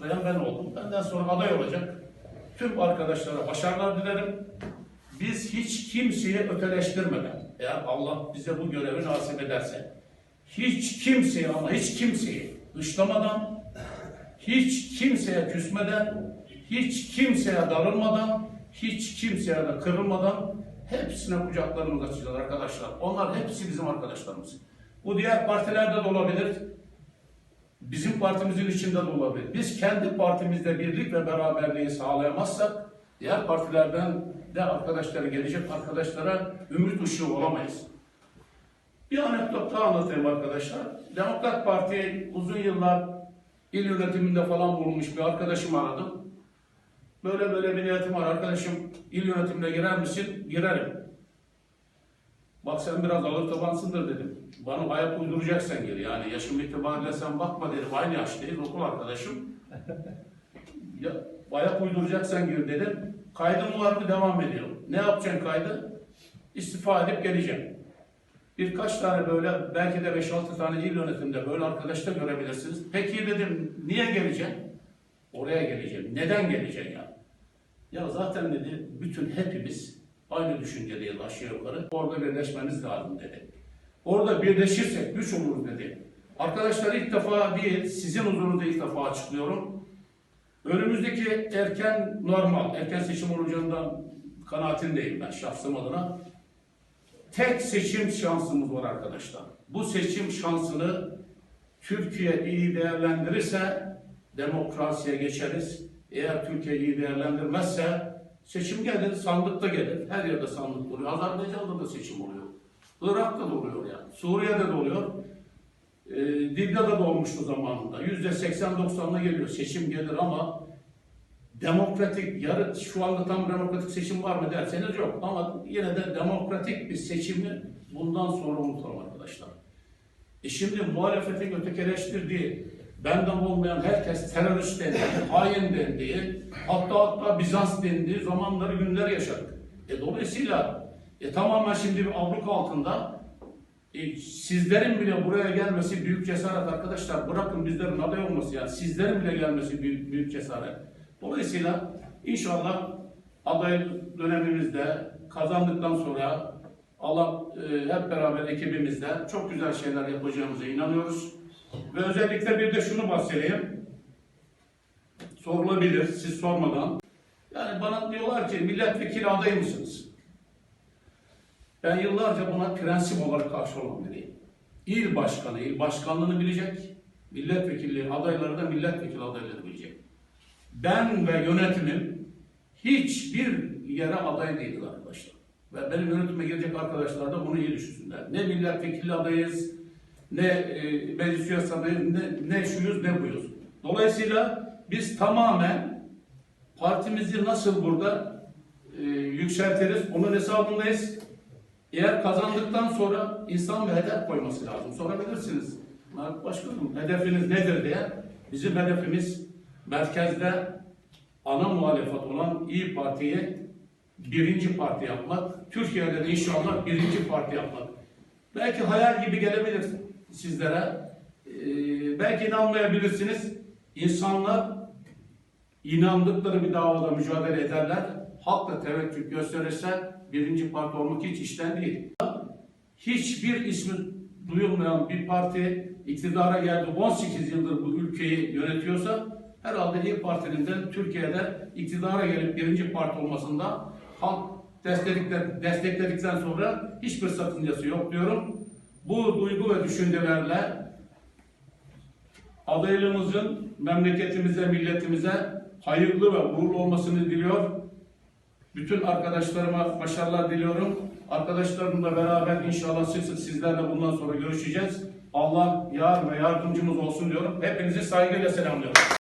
açıklayan ben oldum. Benden sonra aday olacak. Tüm arkadaşlara başarılar dilerim. Biz hiç kimseyi öteleştirmeden, eğer Allah bize bu görevi nasip ederse, hiç kimseyi ama hiç kimseyi dışlamadan, hiç kimseye küsmeden, hiç kimseye darılmadan, hiç kimseye de kırılmadan hepsine kucaklarımızı açacağız arkadaşlar. Onlar hepsi bizim arkadaşlarımız. Bu diğer partilerde de olabilir. Bizim partimizin içinde de olabilir. Biz kendi partimizde birlik ve beraberliği sağlayamazsak diğer partilerden de arkadaşlara gelecek arkadaşlara ümit ışığı olamayız. Bir anekdot daha anlatayım arkadaşlar. Demokrat Parti uzun yıllar il yönetiminde falan bulunmuş bir arkadaşım aradım. Böyle böyle bir niyetim var arkadaşım il yönetimine girer misin? Girerim. Bak sen biraz ağır tabansındır dedim. Bana ayak uyduracaksan gir. Yani yaşım itibariyle sen bakma dedim. Aynı yaştayız okul arkadaşım. Ya, ayak uyduracaksan gir dedim. Kaydın var mı devam ediyor. Ne yapacaksın kaydı? İstifa edip geleceğim. Birkaç tane böyle belki de 5-6 tane il yönetimde böyle arkadaşlar görebilirsiniz. Peki dedim niye geleceksin? Oraya geleceğim. Neden geleceksin ya? Ya zaten dedi bütün hepimiz aynı düşüncedeyiz aşağı yukarı. Orada birleşmemiz lazım dedi. Orada birleşirsek güç oluruz dedi. Arkadaşlar ilk defa değil, sizin huzurunuzda ilk defa açıklıyorum. Önümüzdeki erken normal, erken seçim olacağından kanaatindeyim ben şahsım adına. Tek seçim şansımız var arkadaşlar. Bu seçim şansını Türkiye iyi değerlendirirse demokrasiye geçeriz. Eğer Türkiye iyi değerlendirmezse seçim gelir, sandıkta gelir. Her yerde sandık oluyor. Azerbaycan'da da seçim oluyor. Irak'ta da oluyor yani. Suriye'de de oluyor. E, Libya'da da olmuştu zamanında. Yüzde 80-90'la geliyor. Seçim gelir ama demokratik, yarı, şu anda tam demokratik seçim var mı derseniz yok. Ama yine de demokratik bir seçimi bundan sonra unutalım arkadaşlar. E şimdi muhalefetin ötekileştirdiği, benden olmayan herkes terörist dendiği, hain dendiği, hatta hatta Bizans dendiği zamanları günler yaşadık. E dolayısıyla e, tamamen şimdi bir abluka altında e, sizlerin bile buraya gelmesi büyük cesaret arkadaşlar. Bırakın bizlerin aday olması yani sizlerin bile gelmesi büyük, büyük cesaret. Dolayısıyla inşallah aday dönemimizde kazandıktan sonra Allah e, hep beraber ekibimizde çok güzel şeyler yapacağımıza inanıyoruz. Ve özellikle bir de şunu bahsedeyim. Sorulabilir siz sormadan. Yani bana diyorlar ki milletvekili adayı mısınız? Ben yıllarca buna prensip olarak karşı olan biriyim. İl başkanı, il başkanlığını bilecek. Milletvekilleri adayları da milletvekili adayları bilecek. Ben ve yönetimim hiçbir yere aday değiliz arkadaşlar. Ve benim yönetime gelecek arkadaşlar da bunu iyi düşünsünler. Ne milletvekili adayız, ne e, meclis üyesi ne, ne şuyuz ne buyuz. Dolayısıyla biz tamamen partimizi nasıl burada e, yükseltiriz, onun hesabındayız. Eğer kazandıktan sonra insan bir hedef koyması lazım. Sorabilirsiniz. Mehmet Başkanım hedefiniz nedir diye. Bizim hedefimiz merkezde ana muhalefet olan İyi Parti'yi birinci parti yapmak. Türkiye'de de inşallah birinci parti yapmak. Belki hayal gibi gelebilir sizlere. Ee, belki inanmayabilirsiniz. İnsanlar inandıkları bir davada mücadele ederler. Halkla teveccüh gösterirse birinci parti olmak hiç işten değil. Hiçbir ismi duyulmayan bir parti iktidara geldi 18 yıldır bu ülkeyi yönetiyorsa herhalde İYİ Parti'nin de Türkiye'de iktidara gelip birinci parti olmasında halk destekledikten sonra hiçbir sakıncası yok diyorum. Bu duygu ve düşüncelerle adaylığımızın memleketimize, milletimize hayırlı ve uğurlu olmasını diliyor. Bütün arkadaşlarıma başarılar diliyorum. Arkadaşlarımla beraber inşallah sık sizlerle bundan sonra görüşeceğiz. Allah yar ve yardımcımız olsun diyorum. Hepinizi saygıyla selamlıyorum.